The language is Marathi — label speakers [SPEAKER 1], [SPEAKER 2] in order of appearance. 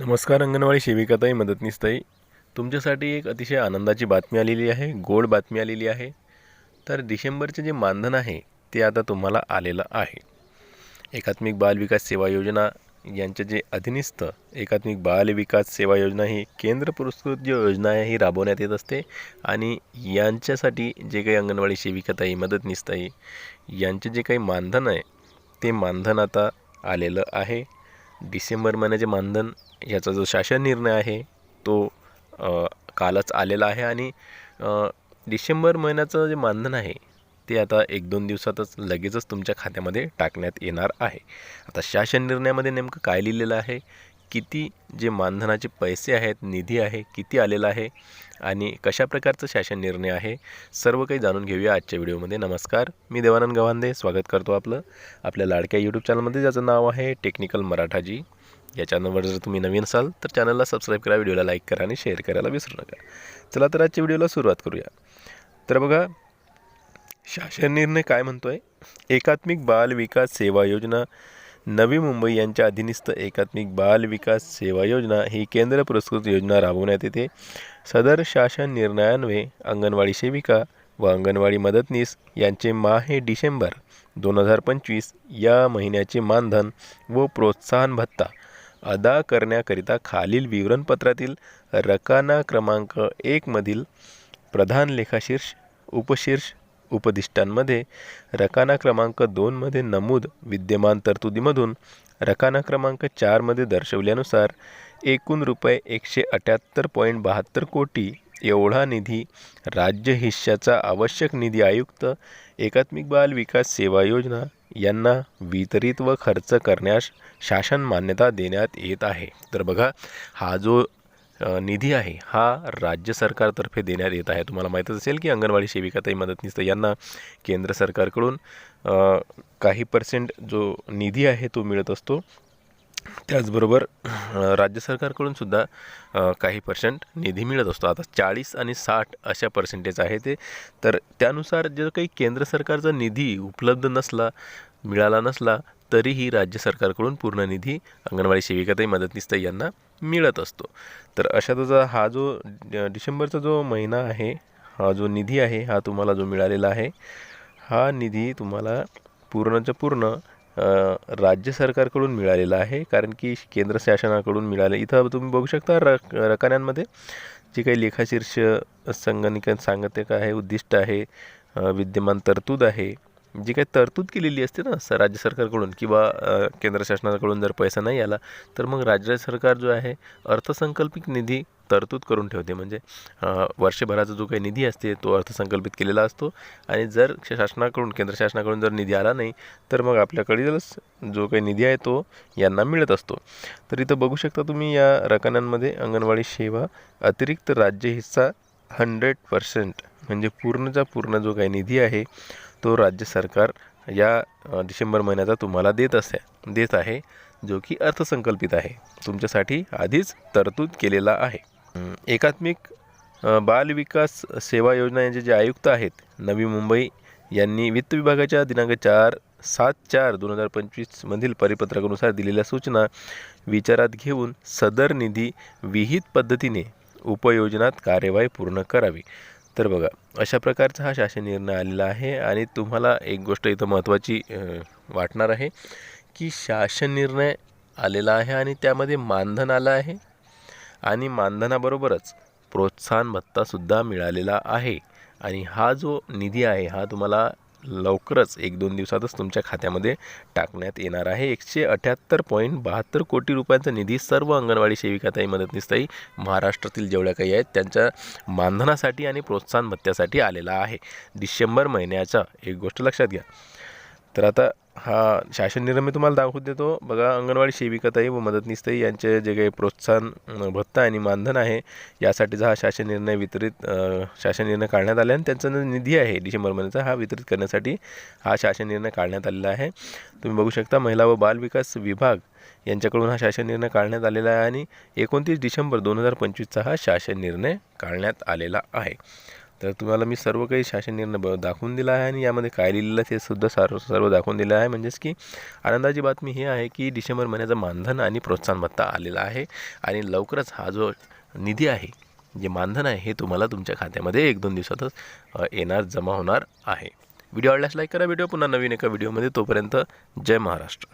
[SPEAKER 1] नमस्कार अंगणवाडी सेविकाताई मदतनीसताई. तुमच्यासाठी एक अतिशय आनंदाची बातमी आलेली आहे गोड बातमी आलेली आहे. तर डिसेंबरचे जे मानधन आहे ते आता तुम्हाला आलेलं आहे. एकात्मिक बाल विकास सेवा योजना यांचे जे अधिनिस्त एकात्मिक बाल विकास सेवा योजना ही केंद्र पुरस्कृत जी योजना आहे ही राबवण्यात येत असते. आणि यांच्यासाठी जे काही अंगणवाडी सेविकाताई मदतनीसताई यांचे जे काही मानधन आहे ते मानधन आता आलेलं आहे. डिसेंबर महिन्याचे मानधन याचा जो शासन निर्णय आहे तो कालच आलेला आहे आणि डिसेंबर महिन्याचं जे मानधन आहे ते आता एक दोन दिवसातच लगेचच तुमच्या खात्यामध्ये टाकण्यात येणार आहे. आता शासन निर्णयामध्ये नेमकं काय लिहिलेलं आहे किती जे मानधनाचे पैसे आहेत निधी आहे किती आलेला आहे आणि कशा प्रकारचं शासन निर्णय आहे सर्व काही जाणून घेऊया आजच्या व्हिडिओमध्ये. नमस्कार मी देवानंद गव्हांदे. स्वागत करतो आपलं आपल्या लाडक्या यूट्यूब चॅनलमध्ये ज्याचं नाव आहे टेक्निकल मराठाजी. या चॅनलवर जर तुम्ही नवीन असाल तर चॅनलला सबस्क्राईब करा व्हिडिओला लाईक करा आणि शेअर करायला विसरू नका. चला तर आजच्या व्हिडिओला सुरुवात करूया. तर बघा शासन निर्णय काय म्हणतो आहे एकात्मिक बाल विकास सेवा योजना नवी मुंबई यांच्या अधीनस्थ एकात्मिक बाल विकास सेवा योजना ही केंद्र पुरस्कृत योजना राबवण्यात येते. सदर शासन निर्णयान्वये अंगणवाडी सेविका व अंगणवाडी मदतनीस यांचे माहे डिसेंबर दोन हजार पंचवीस या महिन्याचे मानधन व प्रोत्साहन भत्ता अदा करण्याकरिता खालील विवरणपत्रातील रकाना क्रमांक एकमधील प्रधान लेखाशीर्ष उपशीर्ष उपदिष्टांमध्ये रकाना क्रमांक दोनमध्ये नमूद विद्यमान तरतुदीमधून रकाना क्रमांक चारमध्ये दर्शवल्यानुसार एकूण रुपये एकशे अठ्याहत्तर पॉईंट बहात्तर कोटी एवढा निधी राज्य हिश्श्याचा आवश्यक निधी आयुक्त एकात्मिक बाल विकास सेवा योजना यांना वितरित व खर्च करण्यास शासन मान्यता देण्यात येत आहे. तर बघा हा जो निधी आहे हा राज्य सरकारतर्फे देण्यात येत आहे. तुम्हाला माहीतच असेल की अंगणवाडी सेविकाताई मदतनीस तर यांना केंद्र सरकारकडून काही पर्सेंट जो निधी आहे तो मिळत असतो. त्याचबरोबर राज्य सरकारकडून सुद्धा काही पर्सेंट निधी मिळत असतो. आता चाळीस आणि साठ अशा पर्सेंटेज आहे ते. तर त्यानुसार जर काही केंद्र सरकारचा निधी उपलब्ध नसला मिळाला नसला तरीही राज्य सरकारकडून पूर्ण निधी अंगणवाडी सेविकाताई मदतनीस यांना मिळत असतो. तर अशातच हा जो डिसेंबरचा जो महिना आहे हा जो निधी आहे हा तुम्हाला जो मिळालेला आहे हा निधी तुम्हाला पूर्णच्या पूर्ण राज्य सरकारकडून मिळालेला आहे. कारण की केंद्र शासनाकडून मिळाले. इथं तुम्ही बघू शकता रक रकान्यांमध्ये जे काही लेखाशीर्ष संगणक सांगते आहे उद्दिष्ट आहे विद्यमान तरतूद आहे जी काही तरतूद केलेली असते ना स राज्य सरकारकडून किंवा केंद्र शासनाकडून जर पैसा नाही आला तर मग राज्य सरकार जो आहे अर्थसंकल्पित निधी तरतूद करून ठेवते. म्हणजे वर्षभराचा जो काही निधी असते तो अर्थसंकल्पित केलेला असतो. आणि जर शासनाकडून केंद्र शासनाकडून जर निधी आला नाही तर मग आपल्याकडीलच जो काही निधी आहे तो यांना मिळत असतो. तर इथं बघू शकता तुम्ही या रकान्यांमध्ये अंगणवाडी सेवा अतिरिक्त राज्य हिस्सा हंड्रेड पर्सेंट म्हणजे पूर्णचा पूर्ण जो काही निधी आहे तो राज्य सरकार या डिसेंबर महिन्याचा तुम्हाला देत असे देत आहे जो की अर्थसंकल्पित आहे. तुमच्यासाठी आधीच तरतूद केलेला आहे. एकात्मिक बाल विकास सेवा योजना यांचे जे आयुक्त आहेत नवी मुंबई यांनी वित्त विभागाच्या दिनांक चार सात चार दोन हजार पंचवीसमधील परिपत्रकानुसार दिलेल्या सूचना विचारात घेऊन सदर निधी विहित पद्धतीने उपयोजनात कार्यवाही पूर्ण करावी. तर बघा अशा प्रकारचा हा शासन निर्णय आलेला आहे आणि तुम्हाला एक गोष्ट इथं महत्त्वाची वाटणार आहे की शासन निर्णय आलेला आहे आणि त्यामध्ये मानधन आलं आहे आणि मानधनाबरोबरच प्रोत्साहन भत्तासुद्धा मिळालेला आहे. आणि हा जो निधी आहे हा तुम्हाला लवकरच एक दोन दिवसातच तुमच्या खात्यामध्ये टाकण्यात येणार आहे. एकशे अठ्याहत्तर पॉईंट बहात्तर कोटी रुपयांचा निधी सर्व अंगणवाडी सेविकाताई मदतनीसताई महाराष्ट्रातील जेवढ्या काही आहेत त्यांच्या मानधनासाठी आणि प्रोत्साहन भत्त्यासाठी आलेला आहे. डिसेंबर महिन्याचा एक गोष्ट लक्षात घ्या. तर आता हा शासन निर्णय मी तुम्हाला दाखवून देतो. बघा अंगणवाडी सेविकाताई व मदतनीसताई यांचे जे काही प्रोत्साहन भत्ता आणि मानधन आहे यासाठीचा हा शासन निर्णय वितरित शासन निर्णय काढण्यात आला आणि त्यांचा जो निधी आहे डिसेंबर महिन्याचा हा वितरित करण्यासाठी हा शासन निर्णय काढण्यात आलेला आहे. तुम्ही बघू शकता महिला व बाल विकास विभाग यांच्याकडून हा शासन निर्णय काढण्यात आलेला आहे आणि एकोणतीस डिसेंबर दोन हजार पंचवीसचा हा शासन निर्णय काढण्यात आलेला आहे. तर तुम्हाला मी सर्व काही शासन निर्णय ब दाखवून दिला आहे आणि यामध्ये काय लिहिलेलं ते सुद्धा सर्व सर्व दाखवून दिलं आहे. म्हणजेच की आनंदाची बातमी ही आहे की डिसेंबर महिन्याचं मानधन आणि प्रोत्साहन भत्ता आलेला आहे आणि लवकरच हा जो निधी आहे जे मानधन आहे हे तुम्हाला तुमच्या खात्यामध्ये एक दोन दिवसातच येणार जमा होणार आहे. व्हिडिओ आवडल्यास लाईक करा. व्हिडिओ पुन्हा नवीन एका व्हिडिओमध्ये तोपर्यंत जय महाराष्ट्र.